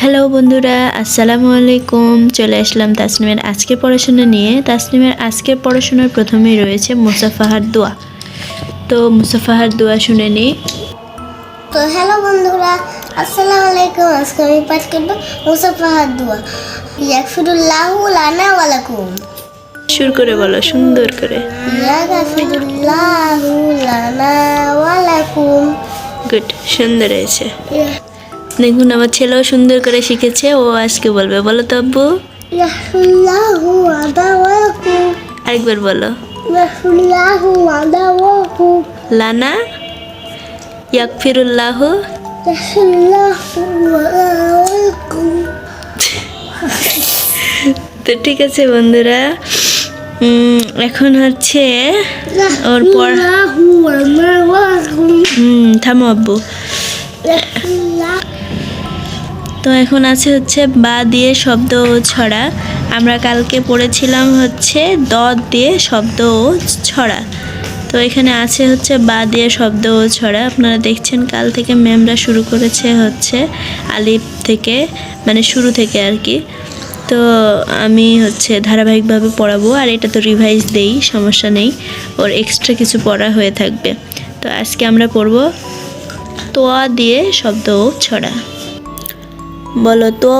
Hello বন্ধুরা, আসসালামু আলাইকুম। চলে আসলাম তাসনিমের আজকের পড়াশোনা নিয়ে। তাসনিমের আজকের পড়াশোনার প্রথমেই রয়েছে মুসাফাহার দোয়া। তো মুসাফাহার দোয়া শুনে নিই তো হ্যালো বন্ধুরা, আসসালামু আলাইকুম। আজকে আমি পাঠ করব মুসাফাহাদ দোয়া। ইয়াকফিরুল্লাহু লানা ওয়ালাকুম সুর করে বলো, সুন্দর করে। গুড সুন্দর হয়েছে। দেখুন, আমার ছেলেও সুন্দর করে শিখেছে, ও আজকে বলবে, বলো তো আব্বু। আরেকবার বলো। লানা, ইয়াকফিরুল্লাহ। তো ঠিক আছে বন্ধুরা। এখন হচ্ছে ওর হুম থামো আব্বু। তো এখন আছে হচ্ছে বা দিয়ে শব্দ ছড়া। আমরা কালকে পড়েছিলাম হচ্ছে দ দিয়ে শব্দ ছড়া। তো এখানে আছে হচ্ছে বা দিয়ে শব্দ ও ছড়া। আপনারা দেখছেন কাল থেকে ম্যামরা শুরু করেছে হচ্ছে আলিফ থেকে মানে শুরু থেকে আর কি। তো আমি হচ্ছে ধারাবাহিকভাবে পড়াবো আর এটা তো রিভাইজ দেই সমস্যা নেই। ওর এক্সট্রা কিছু পড়া হয়ে থাকবে। তো আজকে আমরা পড়ব তোয়া দিয়ে শব্দ ছড়া। বলো তো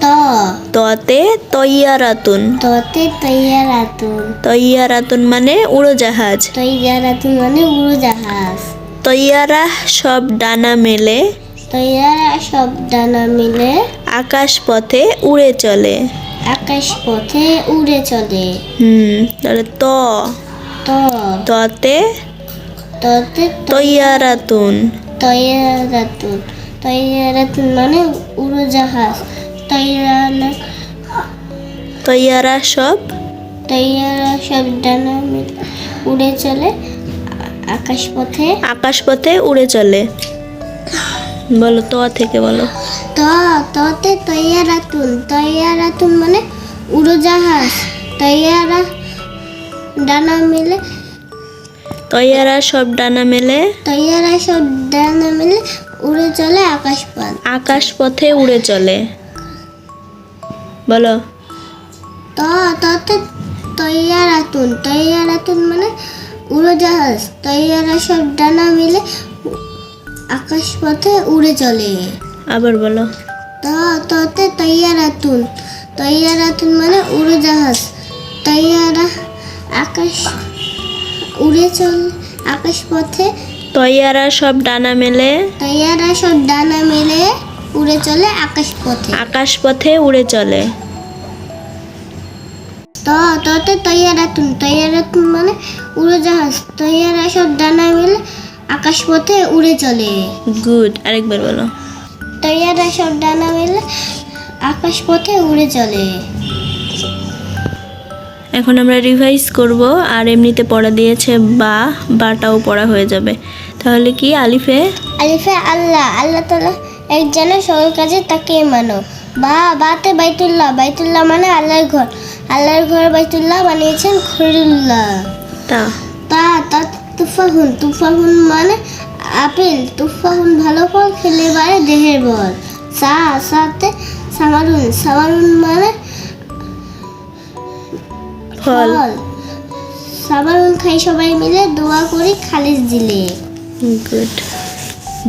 তো ততে তৈয়ারাতুন। তোতে তৈয়ারাতুন। তৈয়ারাতুন মানে উড়োজাহাজ। তৈয়ারাতুন মানে উড়োজাহাজ। তৈয়ারা সব ডানা মেলে। তৈয়ারা সব ডানা মিলে আকাশ পথে উড়ে চলে। আকাশ পথে উড়ে চলে। হুম তাহলে ত। তো। ততে তোতে তৈয়ারাতুন তৈয়ারাতুন তৈয়ারাতুন মানে উড়োজাহাজ। তৈয়ারা তৈয়ারা সব তৈয়ারা সব ডানা মিলে উড়ে চলে। আকাশ পথে আকাশ পথে উড়ে চলে। বলো ত থেকে বলো। তো তোতে তৈয়ারাতুন। তৈয়ারাতুন মানে উড়োজাহাজ। তৈয়ারা ডানা মিলে। তৈয়ারা সব ডানা মেলে। তৈয়ারা সব ডানা মিলে উড়ে চলে আকাশ পথ আকাশ পথে উড়ে চলে। বলো। তো তোতে তৈয়ারাতুন। তৈয়ারাতুন মানে উড়োজাহাজ। তৈয়ারা সব ডানা মিলে আকাশ পথে উড়ে চলে। আবার বলো। তো তোতে তৈয়ারাতুন তৈয়ারাতুন মানে উড়োজাহাজ। তৈয়ারা আকাশ উড়ে চল আকাশ পথে তৈয়ারা সব ডানা মেলে। তৈয়ারা সব ডানা মেলে উড়ে চলে আকাশ পথে আকাশ পথে উড়ে চলে। তো তোতে তৈয়ারাতুন তৈয়ারাতুন মানে উড়োজাহাজ। তৈয়ারা সব ডানা মেলে আকাশ পথে উড়ে চলে। গুড আরেকবার বলো। তৈয়ারা সব ডানা মেলে আকাশ পথে উড়ে চলে। এখন আমরা রিভাইজ করব আর এমনিতে পড়া দিয়েছে বা বাটাও পড়া হয়ে যাবে। তাহলে কি আলিফে? আলিফে আল্লাহ আল্লাহ তালা এক যেন সবার কাজে তাকে মানো। বা বাতে বাইতুল্লাহ বাইতুল্লাহ মানে আল্লাহর ঘর। আল্লাহর ঘর বাইতুল্লাহ বানিয়েছেন খরিল্লাহ তা। তা তা তুফাহুন তুফাহুন মানে আপেল। তুফাহুন ভালো ফল খেলে বাড়ে দেহের বল। সা সাতে সামারুন। সামারুন মানে ফল। ফল। সামারুন খাই সবাই মিলে দোয়া করি খালিজ দিলে। গুড।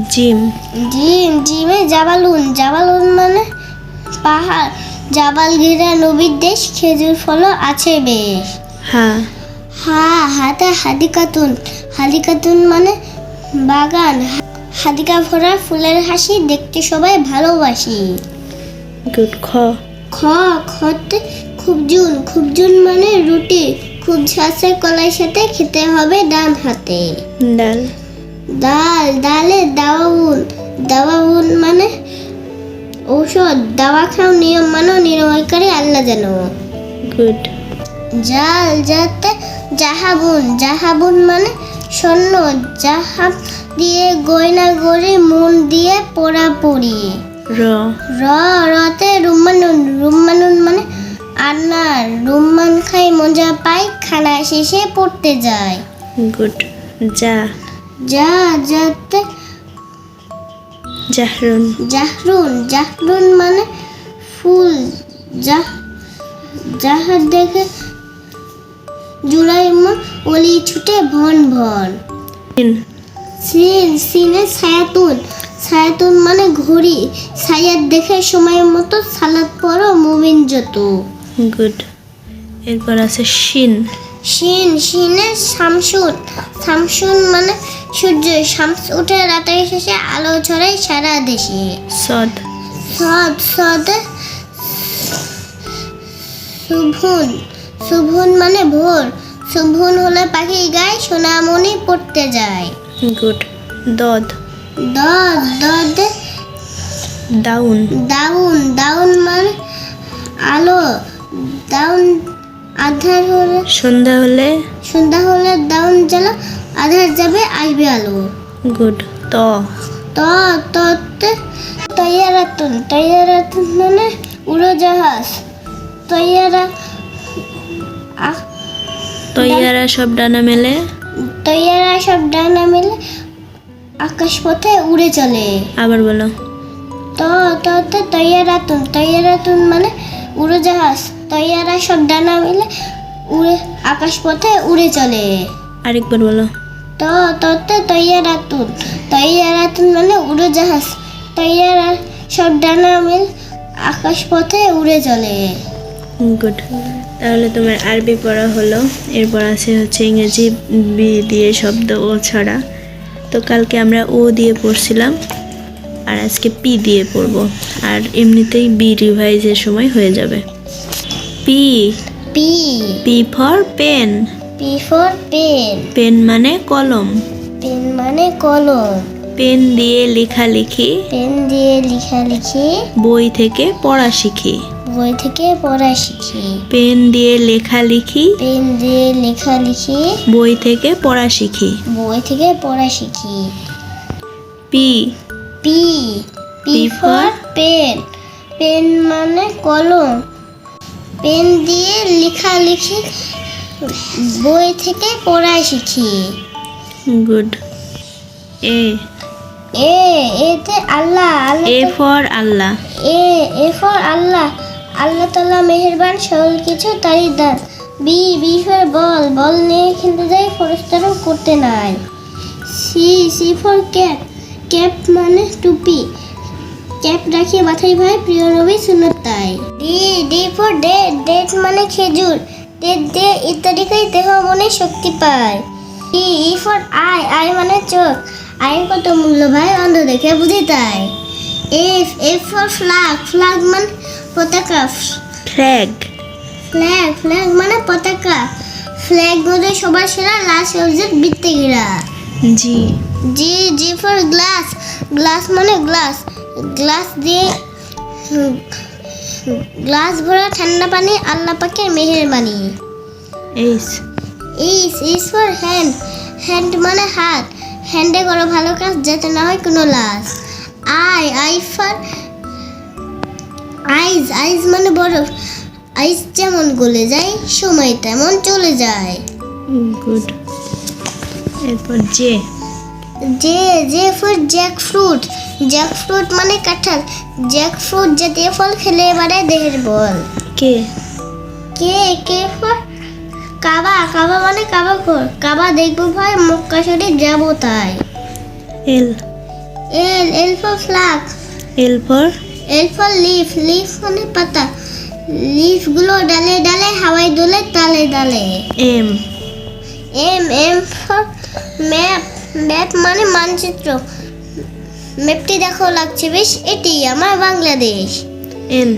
জিম। জিম জিমে জাবালুন। জাবালুন মানে পাহাড়। জাবাল ঘিরা নবীর দেশ খেজুর ফলও আছে বেশ। হ্যাঁ। হা হাতে হাদিকাতুন হাদিকাতুন মানে বাগান। হাদিকা ভরা ফুলের হাসি দেখতে সবাই ভালোবাসি। গুড খ। খ খতে খুবজুন খুবজুন মানে রুটি। খুব ঝাঁসে কলাই সাথে খেতে হবে ডান হাতে। ডাল। ডাল ডালে দাওয়াবুন দাওয়াবুন মানে ঔষধ। দাওয়া খাও নিয়ম মানো নিরাময়কারী আল্লাহ জানো। গুড। জাল যাতে জাহাবুন। জাহাবুন মানে স্বর্ণ জাহাব দিয়ে গয়না গড়ে মন দিয়ে পোড়া পড়ি। র। র রতে রুম্মানুন রুম্মানুন মানে আন্নার রুম্মান খাই মজা পাই খানা শেষে পড়তে যায় গুড। যা। যা যাতে জাহরুন। জাহরুন জাহরুন মানে ফুল যাহ যাহার দেখে জুলাই মন অলি ছুটে ভন ভন। সিন। সিন ছায়াতুন। ছায়াতুন মানে ঘড়ি। ছায়াত দেখে সময় মতো সালাদ পড়ো মুমিন যত। গুড। এরপর আছে শিন শিন শিনে শামসুন। শামসুন মানে সূর্য। শামস উঠে রাতের শেষে আলো ছড়ায় সারা দেশে। সদ। সদ সদ শুভুন। শুভুন মানে ভোর। শুভুন হলে পাখি গায় সোনামণি পড়তে যায়। গুড। দদ। দদ দদ। ডাউন দাউন দাউন মানে আলো। দাউন আধার হলে সন্ধ্যা হলে সন্ধ্যা হলে দাউন জ্বালা আধার যাবে আসবে আলো। গুড। ত। ত ততে তৈয়ারাতুন তৈয়ারাতুন মানে উড়োজাহাজ। তৈয়ারা তৈয়ারা সব ডানা মেলে? তৈয়ারা সব ডানা মিলে আকাশ পথে উড়ে চলে। আবার বলো। তো ততে তৈয়ারাতুন তৈয়ারাতুন মানে উড়োজাহাজ তৈয়ারা সব ডানা মিলে উড়ে আকাশ পথে উড়ে চলে। আরেকবার বলো। তো ততে তৈয়ারাতুন তৈয়ারাতুন মানে উড়োজাহাজ তৈয়ারা সব ডানা মিল আকাশ পথে উড়ে চলে। গুড তাহলে তোমার আরবি পড়া হলো। এরপর আছে হচ্ছে ইংরেজি বি দিয়ে শব্দ ও ছড়া। তো কালকে আমরা ও দিয়ে পড়ছিলাম আর আজকে পি দিয়ে পড়ব। আর এমনিতেই বি রিভাইজের সময় হয়ে যাবে। P. P. P for pen. P for pen. Pen মানে কলম। পেন মানে কলম। পেন দিয়ে লেখালেখি। পেন দিয়ে লেখালেখি। বই থেকে পড়া শিখি। বই থেকে পড়া শিখি। পেন দিয়ে লেখা লিখি। পেন দিয়ে লেখা লিখি। বই থেকে পড়া শিখি। বই থেকে পড়া শিখি। P. P. P for pen pen মানে কলম। পেন দিয়ে লেখা লিখি বই থেকে পড়া শিখি। গুড। এ। এ এতে আল্লাহ আল্লাহ A for Allah. A A for আল্লাহ। আল্লাহ তাল্লাহ মেহেরবান সকল কিছু তারই দান। বি বি বল বল নিয়ে খেলতে যাই ফরেস্টারও করতে নাই। C C for cap cap মানে টুপি। ক্যাপ রাখি মাথায় ভাই, প্রিয় রবি সুনত তাই। D D for date date মানে খেজুর। ডেট ইত্যাদি খাই দেহ মনে শক্তি পায়। E E for eye eye মানে চোখ। আয়ের কত মূল্য ভাই, অন্ধ দেখে বুঝি তাই। F F for flag flag মানে পতাকা। ফ্ল্যাগ ফ্ল্যাগ ফ্ল্যাগ মানে পতাকা। ফ্ল্যাগ মধ্যে সবার সেরা লাল সবজির বৃত্তিগিরা। G. G G for glass glass মানে গ্লাস গ্লাস দিয়ে গ্লাস ভরা ঠান্ডা পানি আল্লাহ পাকের মেহেরবানি। H H H for hand hand মানে হাত। হ্যান্ডে করো ভালো কাজ যাতে না হয় কোনো লাস I I for ice ice মানে বরফ। আইস যেমন গলে যায় সময় তেমন চলে যায়। গুড। এরপর J J J for jackfruit. Jackfruit মানে কাঁঠাল। জ্যাক ফ্রুট জাতীয় ফল খেলে এবারে দেহের বল। কে? কে কে ফর কাবা। কাবা মানে কাবা কর কাবা দেখব ভাই মক্কা শরীফ যাব তাই। L. L L for flag. L for L for leaf leaf মানে পাতা। লিফগুলো ডালে ডালে হাওয়ায় দোলে তালে ডালে। M M M for map map মানে মানচিত্র। ম্যাপটি দেখো লাগছে বেশ এটি আমার Bangladesh. N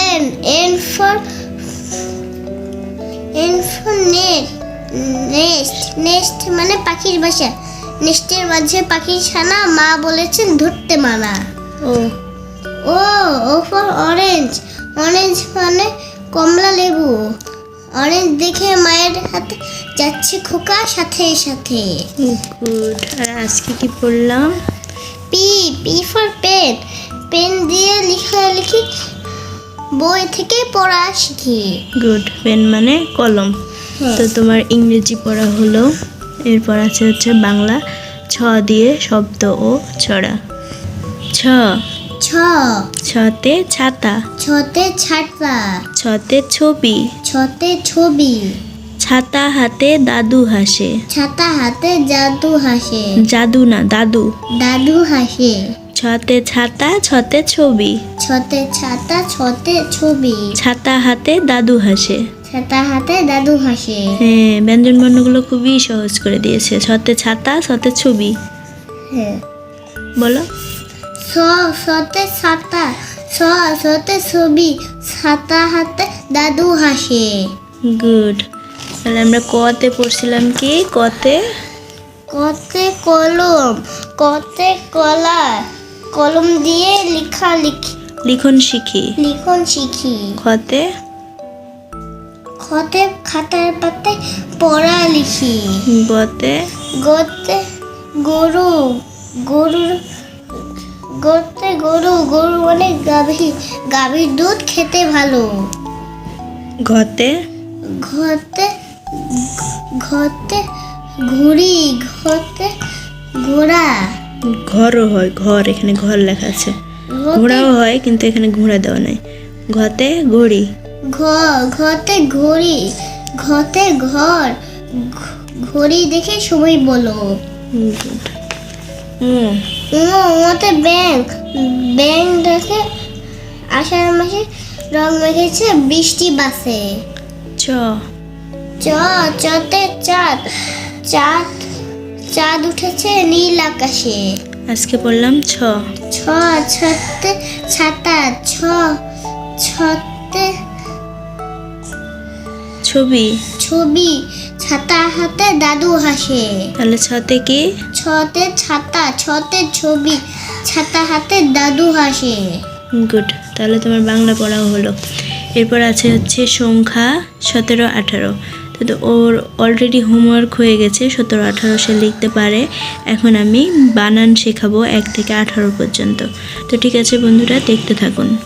N N for N for net nest nest মানে পাখির বাসা। নেস্টের মাঝে পাখির ছানা মা বলেছেন ধরতে মানা। O. O O for orange orange মানে কমলা লেবু। অরেঞ্জ দেখে মায়ের হাতে যাচ্ছে খোকা সাথে সাথে। গুড আর আজকে কি পড়লাম? P P for pen pen দিয়ে লিখি বই থেকে পড়া শিখি। গুড পেন মানে কলম। তো তোমার ইংরেজি পড়া হলো। এরপর আছে হচ্ছে বাংলা। ছ দিয়ে শব্দ ও ছড়া। ছ। ছ। ছতে ছাতা। ছতে ছাতা। ছতে ছবি। ছতে ছবি। ছাতা হাতে দাদু হাসে। ছাতা হাতে জাদু হাসে। জাদু না দাদু। দাদু হাসে। ছতে ছাতা ছতে ছবি। ছতে ছাতা ছতে ছবি। ছাতা হাতে দাদু হাসে। ছাতা হাতে দাদু হাসে। হ্যাঁ ব্যঞ্জন বর্ণগুলো খুবই সহজ করে দিয়েছে। ছতে ছাতা ছতে ছবি। হ্যাঁ। বলো। ছ ছতে ছাতা ছ ছতে ছবি ছাতা হাতে দাদু হাসে। গুড। তাহলে আমরা কতে পড়ছিলাম কি? কতে? কতে কলম কতে কলা কলম দিয়ে লেখা লিখি। লিখন শিখি। লিখন শিখি। খতে? খতে খাতার পাতে পড়া লিখি। গতে? গতে গরু গরুর গতে গরু গরু মানে গাভী গাভীর দুধ খেতে ভালো। ঘতে? ঘতে ঘতে ঘুড়ি ঘতে ঘোড়া। ঘরও হয় ঘর এখানে ঘর লেখা আছে। ঘোড়াও হয় কিন্তু এখানে ঘোড়া দেওয়া নাই। ঘতে ঘড়ি। ঘ- ঘতে ঘড়ি ঘতে ঘর ঘড়ি দেখে সময় বলো। ওতে ব্যাংক ব্যাংক দেখে আষাঢ় মাসে রং মেখেছে বৃষ্টি বাসে। চ। চ চতে চাঁদ। চাঁদ চাঁদ উঠেছে নীল আকাশে। আজকে পড়লাম ছ। ছ ছতে ছাতা ছ ছতে ছবি। ছবি ছাতা হাতে দাদু হাসে। তাহলে ছতে কি? ছতে ছাতা, ছতে ছবি, ছাতা হাতে দাদু হাসে। গুড, তাহলে তোমার বাংলা পড়াও হলো। এরপর আছে হচ্ছে সংখ্যা সতেরো, আঠারো। তো ওর অলরেডি হোমওয়ার্ক হয়ে গেছে, সতেরো, আঠারো সে লিখতে পারে। এখন আমি বানান শেখাবো এক থেকে আঠারো পর্যন্ত। তো ঠিক আছে বন্ধুরা, দেখতে থাকুন।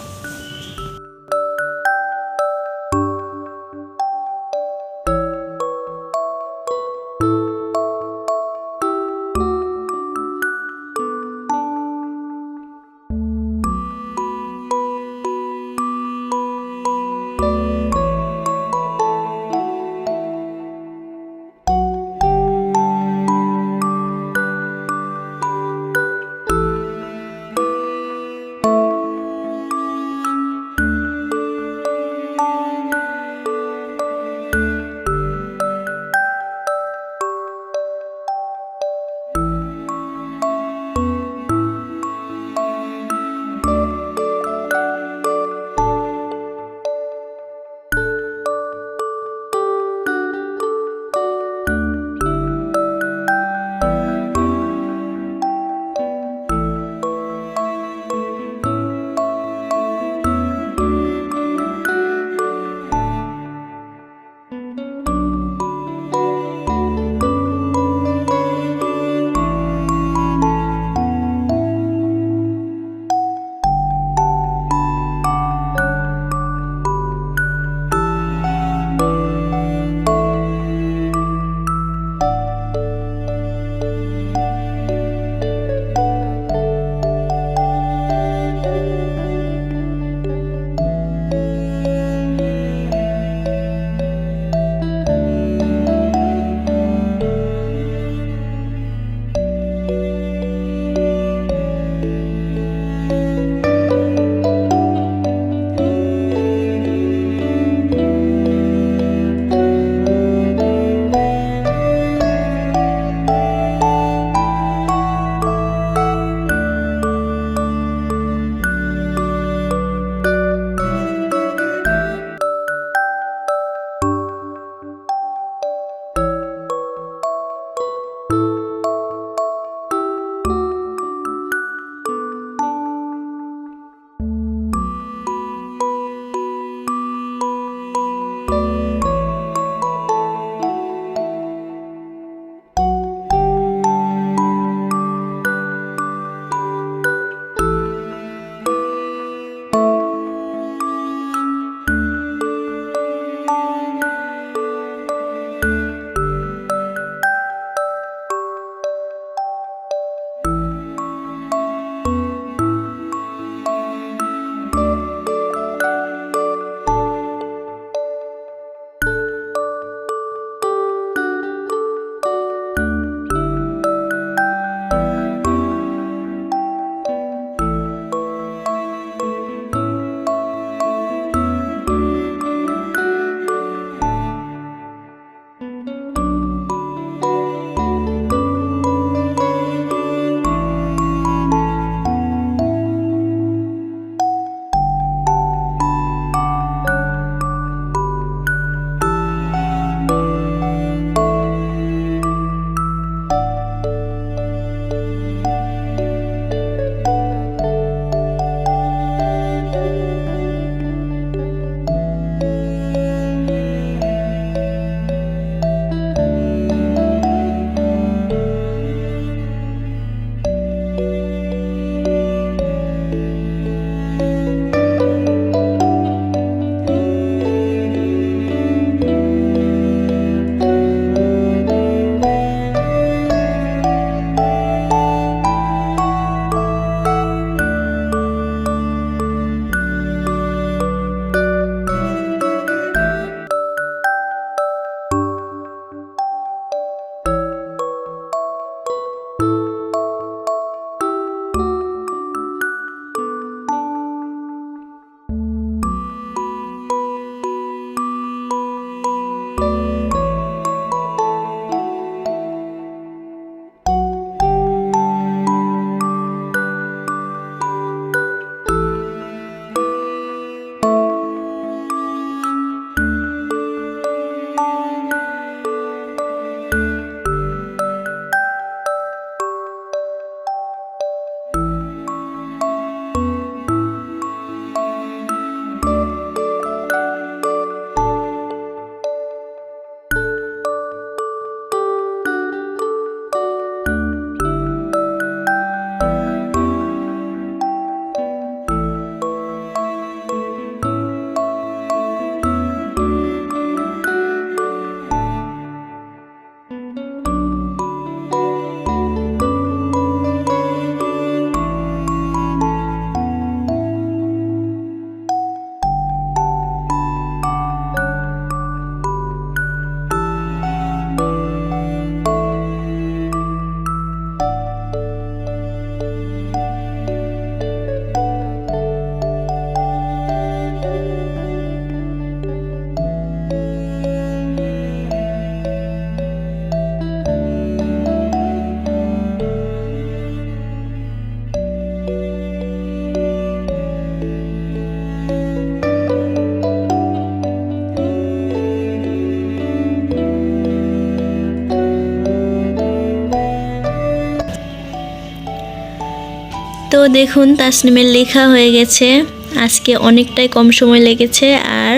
দেখুন, তাসনিমের লেখা হয়ে গেছে। আজকে অনেকটাই কম সময় লেগেছে আর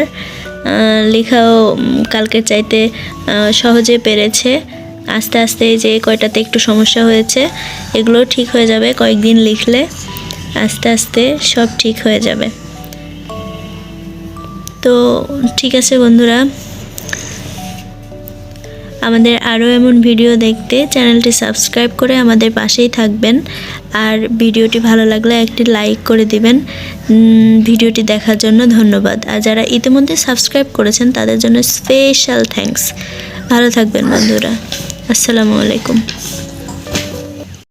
লেখাও কালকের চাইতে সহজে পেরেছে। আস্তে আস্তে যে কয়টাতে একটু সমস্যা হয়েছে, এগুলো ঠিক হয়ে যাবে কয়েকদিন লিখলে। আস্তে আস্তে সব ঠিক হয়ে যাবে। তো ঠিক আছে বন্ধুরা আমাদের আরও এমন ভিডিও দেখতে চ্যানেলটি সাবস্ক্রাইব করে আমাদের পাশেই থাকবেন। আর ভিডিওটি ভালো লাগলে একটি লাইক করে দিবেন। ভিডিওটি দেখার জন্য ধন্যবাদ। আর যারা ইতিমধ্যে সাবস্ক্রাইব করেছেন, তাদের জন্য স্পেশাল থ্যাঙ্কস ভালো থাকবেন বন্ধুরা। আসসালামু আলাইকুম।